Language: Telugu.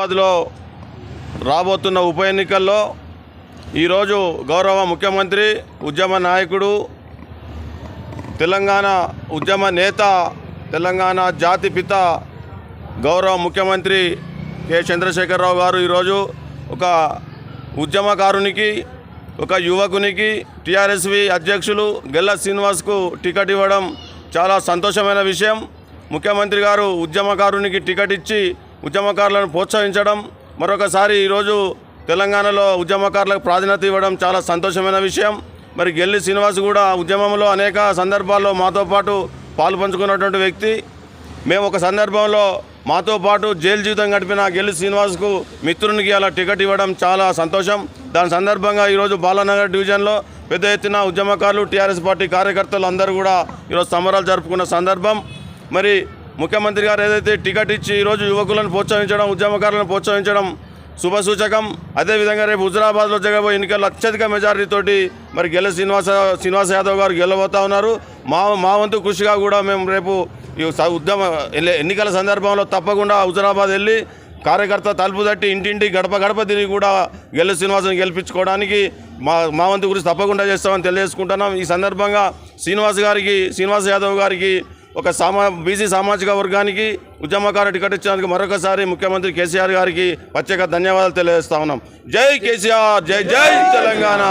హైదరాబాద్లో రాబోతున్న ఉప ఎన్నికల్లో ఈరోజు గౌరవ ముఖ్యమంత్రి ఉద్యమ నాయకుడు తెలంగాణ ఉద్యమ నేత తెలంగాణ జాతి పిత గౌరవ ముఖ్యమంత్రి కె. చంద్రశేఖరరావు గారు ఈరోజు ఒక ఉద్యమకారునికి ఒక యువకునికి టీఆర్ఎస్వి అధ్యక్షులు గెల్ల శ్రీనివాస్కు టికెట్ ఇవ్వడం చాలా సంతోషమైన విషయం. ముఖ్యమంత్రి గారు ఉద్యమకారునికి టికెట్ ఇచ్చి ఉద్యమకారులను ప్రోత్సహించడం మరొకసారి ఈరోజు తెలంగాణలో ఉద్యమకారులకు ప్రాధాన్యత ఇవ్వడం చాలా సంతోషమైన విషయం. మరి గెల్లి శ్రీనివాస్ కూడా ఉద్యమంలో అనేక సందర్భాల్లో మాతో పాటు పాలు పంచుకున్నటువంటి వ్యక్తి. మేము ఒక సందర్భంలో మాతో పాటు జైలు జీవితం గడిపిన గెల్లి శ్రీనివాస్కు మిత్రునికి అలా టికెట్ ఇవ్వడం చాలా సంతోషం. దాని సందర్భంగా ఈరోజు బాలానగర్ డివిజన్లో పెద్ద ఎత్తున ఉద్యమకారులు టీఆర్ఎస్ పార్టీ కార్యకర్తలు అందరూ కూడా ఈరోజు సంబరాలు జరుపుకున్న సందర్భం. మరి ముఖ్యమంత్రి గారు ఏదైతే టికెట్ ఇచ్చి ఈరోజు యువకులను ప్రోత్సహించడం ఉద్యమకారులను ప్రోత్సహించడం శుభసూచకం అదేవిధంగా రేపు హుజరాబాద్లో జరగబోయే ఎన్నికల్లో అత్యధిక మెజారిటీతోటి మరి గెల శ్రీనివాస శ్రీనివాస యాదవ్ గారు గెలవబోతా ఉన్నారు. మా మా వంతు కృషిగా కూడా మేము రేపు ఈ స- ఉద్యమ ఎన్నికల సందర్భంలో తప్పకుండా హుజరాబాద్ వెళ్ళి కార్యకర్త తలుపు తట్టి ఇంటింటి గడప గడప తిరిగి కూడా గెల్ల శ్రీనివాసుని గెలిపించుకోవడానికి మా మా వంతు గురించి తప్పకుండా చేస్తామని తెలియజేసుకుంటున్నాం. ఈ సందర్భంగా శ్రీనివాస్ గారికి శ్రీనివాస్ యాదవ్ గారికి ఒక సామా బీసీ సామాజిక వర్గానికి ఉద్యమకారు టికెట్ ఇచ్చినందుకు మరొకసారి ముఖ్యమంత్రి కేసీఆర్ గారికి ప్రత్యేక ధన్యవాదాలు తెలియజేస్తా ఉన్నాం. జై కేసీఆర్ జై జై తెలంగాణ.